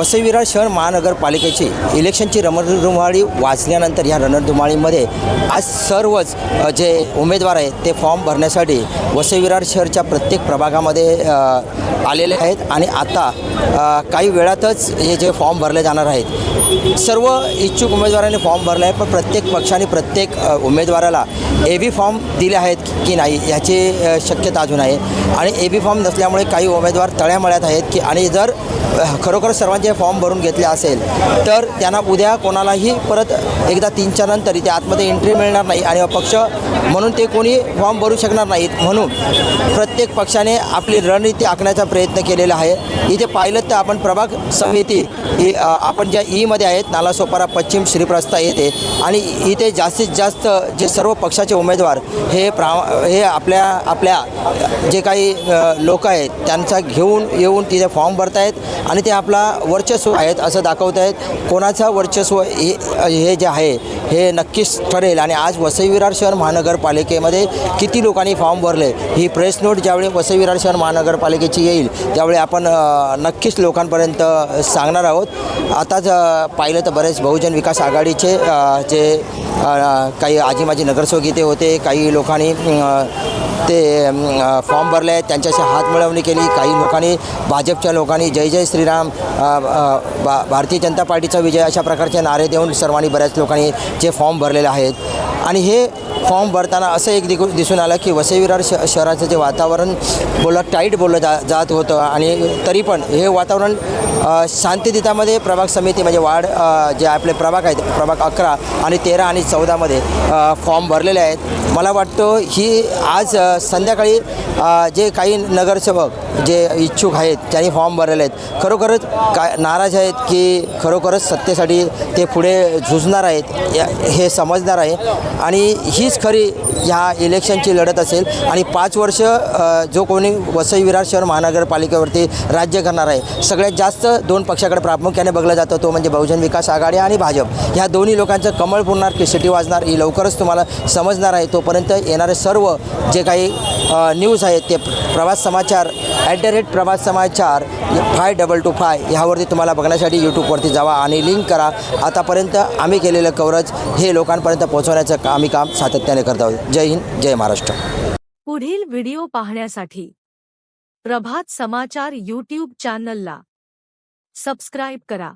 वसई विरार शहर महानगरपालिकेची इलेक्शनची रणधुमाळी वाचल्यानंतर या रणधुमाळीमध्ये आज सर्वच जे उमेदवार आहेत ते फॉर्म भरण्यासाठी वसई विरार शहरच्या प्रत्येक प्रभागामध्ये आलेले आहेत. आणि आता काही वेळातच हे जे फॉर्म भरले जाणार आहेत सर्व इच्छुक उमेदवारांनी फॉर्म भरले आहे पण प्रत्येक पक्षाने प्रत्येक उमेदवाराला ए बी फॉर्म दिले आहेत की नाही ह्याची शक्यता अजून आहे. आणि ए बी फॉर्म नसल्यामुळे काही उमेदवार तळ्यामळ्यात आहेत की आणि जर खरोखर सर्वांचे फॉर्म भरून घेतले असेल तर त्यांना उद्या कोणालाही परत एकदा तीनच्या नंतर इथे आतमध्ये एंट्री मिळणार नाही आणि अपक्ष म्हणून ते कोणी फॉर्म भरू शकणार नाहीत. म्हणून प्रत्येक पक्षाने आपली रणनीती आखण्याचा प्रयत्न केलेला आहे. इथे पाहिलं तर आपण प्रभाग समिती ही आपण ज्या ईमध्ये आहेत नालासोपारा पश्चिम श्रीप्रस्ता येथे आणि इथे जास्तीत जास्त जे सर्व पक्षाचे उमेदवार हे प्रा हे आपल्या आपल्या जे काही लोक आहेत त्यांचा घेऊन येऊन तिथे फॉर्म भरतायत आणि ते आपला वर्चस्व आहेत असं दाखवत आहेत. कोणाचं वर्चस्व हे हे जे आहे हे नक्कीच ठरेल. आणि आज वसई विरार शहर महानगरपालिकेमध्ये किती लोकांनी फॉर्म भरले ही प्रेस नोट ज्यावेळी वसई विरार शहर महानगरपालिकेची येईल त्यावेळी आपण नक्कीच लोकांपर्यंत सांगणार आहोत. आताच पाहिलं तर बरेच बहुजन विकास आघाडीचे जे काही आजी माजी नगरसेवक इथे होते काही लोकांनी ते फॉर्म भरले आहेत. त्यांच्याशी हातमिळवणी केली. काही लोकांनी भाजपच्या लोकांनी जय जय श्रीराम बा भारतीय जनता पार्टीचा विजय अशा प्रकारचे नारे देऊन सर्वांनी बऱ्याच लोकांनी जे फॉर्म भरलेले आहेत. आणि हे फॉर्म भरताना असं एक दिकू दिसून आलं की वसई विरार श शहराचं जे वातावरण बोललं टाईट बोललं जा जात होतं आणि तरी पण हे वातावरण शांतिदितामध्ये प्रभाग समिती म्हणजे वार्ड जे आपले प्रभाग आहेत प्रभाग अकरा आणि तेरा आणि चौदामध्ये फॉर्म भरलेले आहेत. मला वाटतं ही आज संध्याकाळी जे काही नगरसेवक जे इच्छुक आहेत त्यांनी फॉर्म भरलेले आहेत. खरोखरच काय नाराज आहेत की खरोखरच सत्तेसाठी ते पुढे झुजणार आहेत हे समजणार आहे. आणि ही हीच खरी ह्या इलेक्शनची लढत असेल आणि पाच वर्ष जो कोणी वसई विरार शहर महानगरपालिकेवरती राज्य करणार आहे सगळ्यात जास्त दोन पक्षाकडे प्रामुख्याने बघलं जातं तो म्हणजे बहुजन विकास आघाडी आणि भाजप. ह्या दोन्ही लोकांचं कमळ पुरणार की सिटी वाजणार ही लवकरच तुम्हाला समजणार आहे. तोपर्यंत येणारे सर्व जे काही न्यूज आहेत ते प्रवास समाचार ॲट द रेट प्रवास समाचार फाय डबल टू फाय ह्यावरती तुम्हाला बघण्यासाठी यूट्यूबवरती जावा आणि लिंक करा. आतापर्यंत आम्ही केलेलं कवरेज हे लोकांपर्यंत पोहोचवण्याचं आम्ही काम सातत्याने करत आहोत. जय हिंद जय महाराष्ट्र. पुढील व्हिडिओ पाहण्यासाठी प्रभात समाचार यूट्यूब चॅनलला सबस्क्राईब करा.